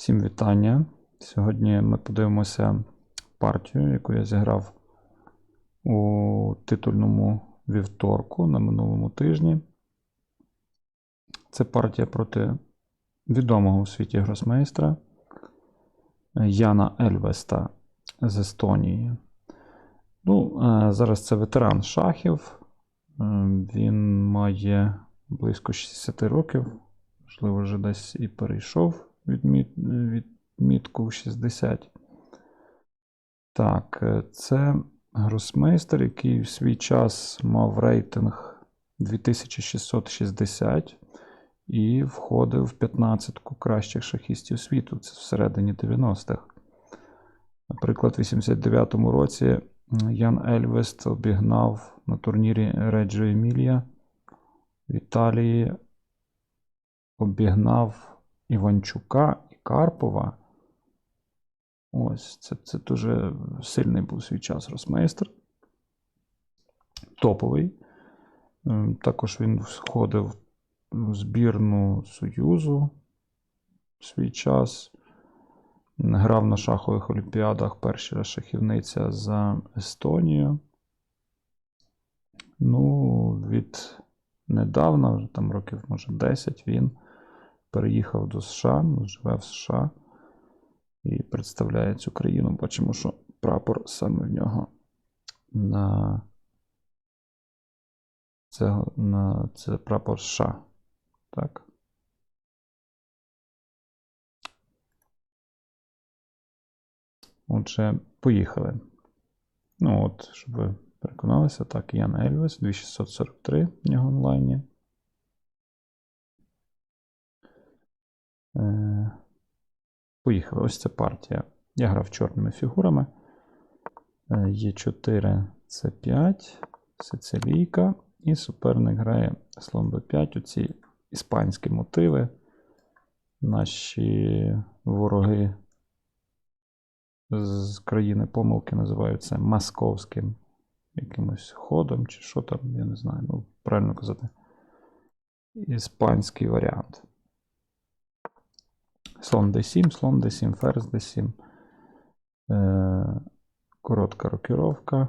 Всім вітання. Сьогодні ми подивимося партію, яку я зіграв у титульному вівторку на минулому тижні. Це партія проти відомого у світі гросмейстра Яна Ельвеста з Естонії. Ну, е, зараз це ветеран шахів. Е, Він має близько 60 років, можливо, вже десь і перейшов відміт, відмітку 60. Так, е, це гросмейстер, який в свій час мав рейтинг 2660 і входив в 15-ку кращих шахістів світу. Це всередині 90-х. Наприклад, в 89-му році Ян Ельвест обігнав на турнірі Реджо Емілія в Італії, обігнав Іванчука і Карпова. Ось, це, це дуже сильний був свій час росмейстер. Топовий. Ем, Також він входив в збірну Союзу в свій час. Грав на шахових олімпіадах перша шахівниця за Естонію. Ну, від недавна, вже там років, може, 10, він переїхав до США, ну, живе в США і представляє цю країну. Бачимо, що прапор саме в нього на це, на, це прапор США. Так. Отже, поїхали. Ну, от, щоб ви переконалися, так, Ян Ельвес, 2643 в нього онлайні. Поїхали. Ось це партія. Я грав чорними фігурами. Е, Є 4 С5, Сицилійка, і суперник грає слон Б5. Оці іспанські мотиви. Наші вороги з країни помилки називають це московським якимось ходом, чи що там, я не знаю, ну, правильно казати. Іспанський варіант. Слон D7, слон D7, ферзь D7. Е, коротка рокіровка.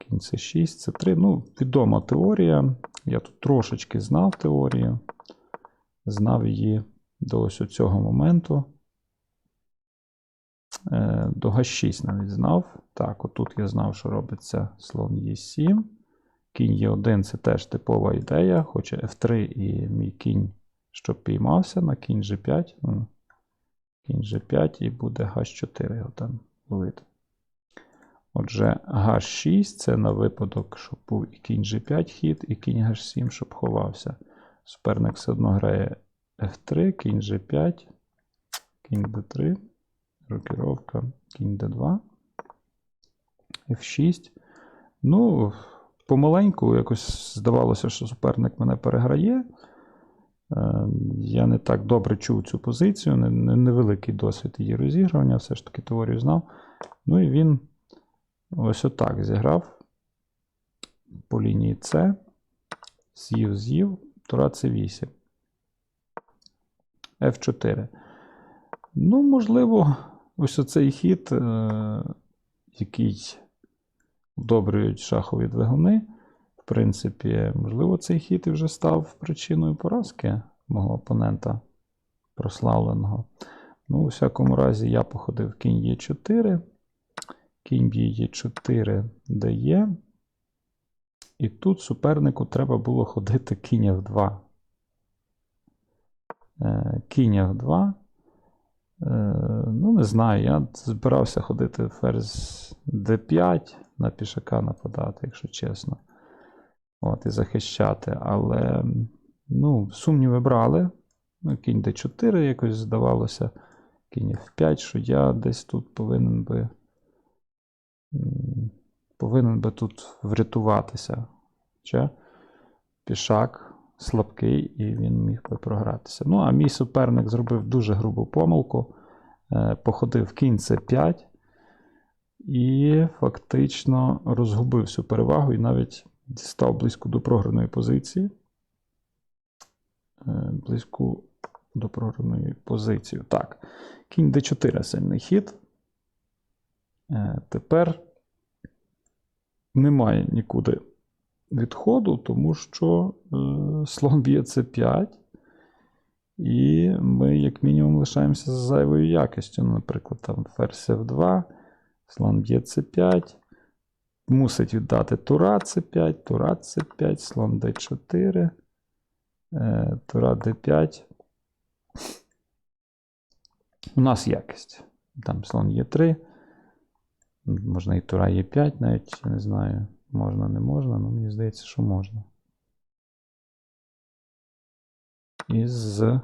Кінь C6, C3. Ну, відома теорія. Я тут трошечки знав теорію. Знав її до ось цього моменту. Е, До Г6 навіть знав. Так, отут я знав, що робиться слон Е7. Кінь Е1 це теж типова ідея. Хоче F3 і мій кінь, щоб піймався на кінь G5. Кінь G5 і буде Г4 його там ловити. Отже, Г6 це на випадок, щоб був і кінь G5 хід, і кінь Г7, щоб ховався. Суперник все одно грає F3, кінь G5, кінь D3, рокіровка, кінь D2, F6. Ну, помаленьку якось здавалося, що суперник мене переграє. Е, Я не так добре чув цю позицію, не- не- невеликий досвід її розігрування, все ж таки теорію знав. Ну і він ось отак зіграв по лінії С. З'їв, з'їв, Тура С8. F4. Ну, можливо, ось оцей хід, е, який одобрюють шахові двигуни. Принципі, можливо, цей хід і вже став причиною поразки мого опонента прославленого. Ну, у всякому разі, я походив кінь Е4, кінь б'є Е4 дає. І тут супернику треба було ходити кінь F2. Е, Кінь F2. Е, Ну, не знаю, я збирався ходити ферзь D5 на пішака нападати, якщо чесно. От, і захищати. Але ну, сумніви брали. Ну, кінь D4 якось здавалося. Кінь F5, що я десь тут повинен би. Повинен би тут врятуватися. Хоча пішак слабкий і він міг би програтися. Ну, а мій суперник зробив дуже грубу помилку. Е, Походив кінь С5 і фактично розгубив всю перевагу і навіть дістав близько до програної позиції. Е, Близько до програної позиції. Так, кінь d4 сильний хід. Е, тепер немає нікуди відходу, тому що е, слон б'є c5. І ми, як мінімум, лишаємося за зайвою якістю. Наприклад, там ферзь f2, слон б'є c5. Мусить віддати тура c5, тура c5, слон d4, е, тура d5. У нас якість. Там слон Е3. Можна і тура Е5, навіть не знаю, можна, не можна, але мені здається, що можна. І з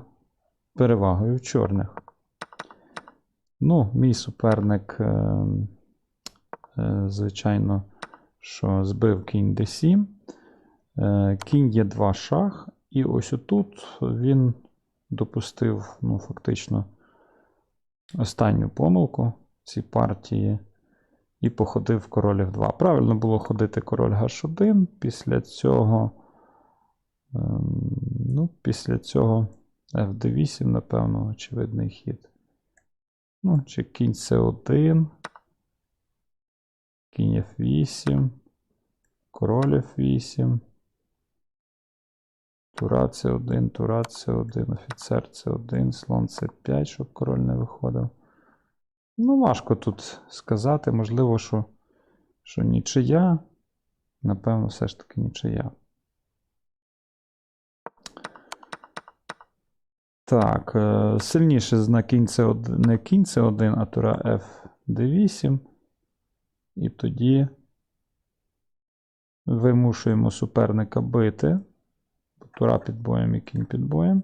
перевагою чорних. Ну, мій суперник, е, е, звичайно, що збив кінь d7. Е, кінь є 2 шах, і ось отут він допустив, ну, фактично, останню помилку в цій партії і походив король F2. Правильно було ходити король H1. Після цього, ем, ну, після цього FD8, напевно, очевидний хід. Ну, чи кінь C1, кінь F8, король F8. Тура С1, Тура С1, офіцер С1, слон С5, щоб король не виходив. Ну, важко тут сказати. Можливо, що, що нічия. Напевно, все ж таки нічия. Так, е, сильніше на кінь С1, не кінь С1, а тура Ф8. І тоді вимушуємо суперника бити. Тура під боєм і кінь під боєм.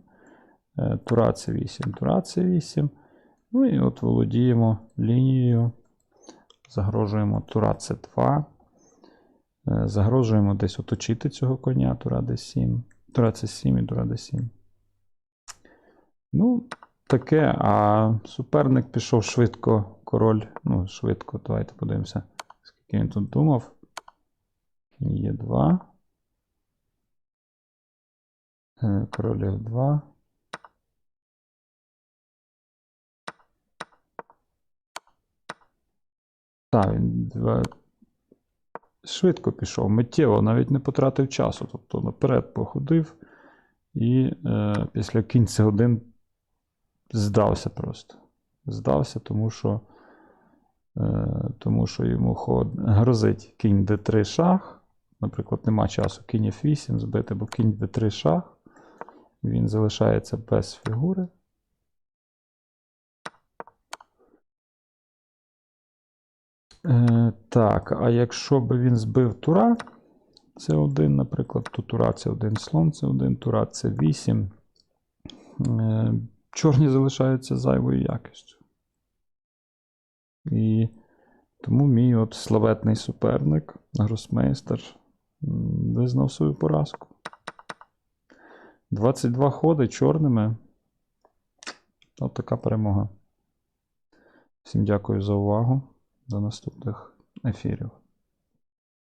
Е, Тура С8, Тура С8. Ну і от володіємо лінією. Загрожуємо Тура С2. Е, Загрожуємо десь оточити цього коня, Тура Д7. Тура С7 і Тура Д7. Ну, таке, а суперник пішов швидко, король. Ну, швидко, давайте подивимося, скільки він тут думав. Є 2. Е, Король F2. Так, він швидко пішов, миттєво, навіть не потратив часу. Тобто наперед походив і е, після кінця один здався просто. Здався, тому що, е, тому що йому ход... грозить кінь d3 шах. Наприклад, нема часу кінь f8 збити, бо кінь d3 шах. Він залишається без фігури. Е, так, а якщо би він збив тура, це 1, наприклад, то тура це 1 слон, це 1, тура це 8. Чорні залишаються зайвою якістю. І тому мій от славетний суперник, гросмейстер, визнав свою поразку. 22 ходи чорними. От така перемога. Всім дякую за увагу. До наступних ефірів.